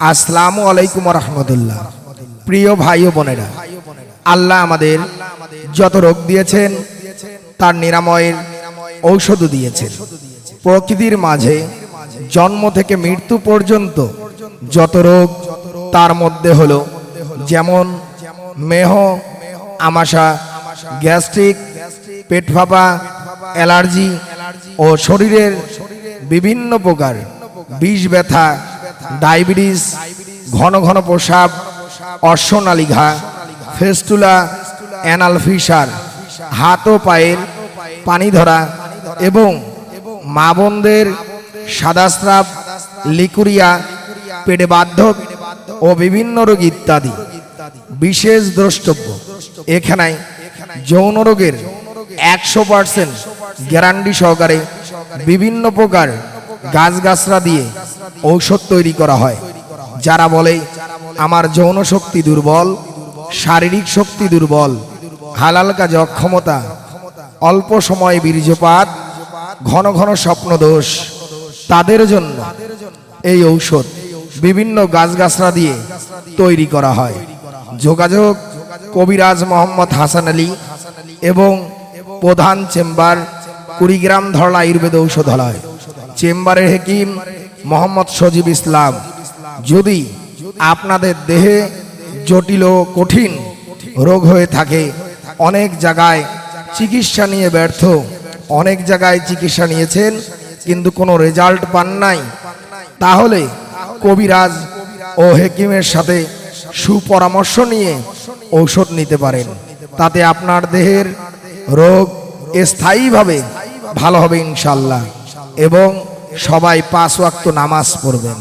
আসসালামু আলাইকুম রহমতুল্লাহ। প্রিয় ভাই ও বোনেরা, আল্লাহ আমাদের যত রোগ দিয়েছেন, তার নিরাময়ের ঔষধও দিয়েছেন। প্রকৃতির মাঝে জন্ম থেকে মৃত্যু পর্যন্ত যত রোগ, তার মধ্যে হলো যেমন মেহ, আমাশা, গ্যাস্ট্রিক, পেট ফাঁপা, অ্যালার্জি ও শরীরের বিভিন্ন প্রকার বিষ ব্যথা ডায়াবেটিস, ঘন ঘন প্রসাব অশ্বনালীঘা ফেস্টুলা, অ্যানাল ফিসার হাত ও পায়ের পানি ধরা এবং মা বোনদের সাদাস্রাব লিকুরিয়া, পেটে বাধ্যক ও বিভিন্ন রোগ ইত্যাদি। বিশেষ দ্রষ্টব্য এখানে যৌন রোগের একশো পার্সেন্ট গ্যারান্টি সহকারে বিভিন্ন প্রকার গাছগাছরা দিয়ে ঔষধ তৈরি করা হয়। যারা বলে, আমার যৌন শক্তি দুর্বল, শারীরিক শক্তি দুর্বল, হালাল কাজে অক্ষমতা, অল্প সময়ে বীর্যপাত, ঘন ঘন স্বপ্নদোষ, তাদের জন্য এই ঔষধ বিভিন্ন গাছগাছরা দিয়ে তৈরি করা হয়। যোগাযোগ, কবিরাজ মোহাম্মদ হাসান আলী এবং প্রধান চেম্বার কুড়িগ্রাম ধরলা আয়ুর্বেদ ঔষধালয়। চেম্বারের হেকিম মোহাম্মদ সজিব ইসলাম। যদি আপনাদের দেহে জটিল ও কঠিন রোগ হয়ে থাকে, অনেক জায়গায় চিকিৎসা নিয়ে ব্যর্থ, অনেক জায়গায় চিকিৎসা নিয়েছেন, কিন্তু কোনো রেজাল্ট পান নাই, তাহলে কবিরাজ ও হেকিমের সাথে সুপরামর্শ নিয়ে ঔষধ নিতে পারেন। তাতে আপনার দেহের রোগ স্থায়ীভাবে ভালো হবে ইনশাল্লাহ এবং সবাই পাঁচ ওয়াক্ত নামাজ পড়বেন।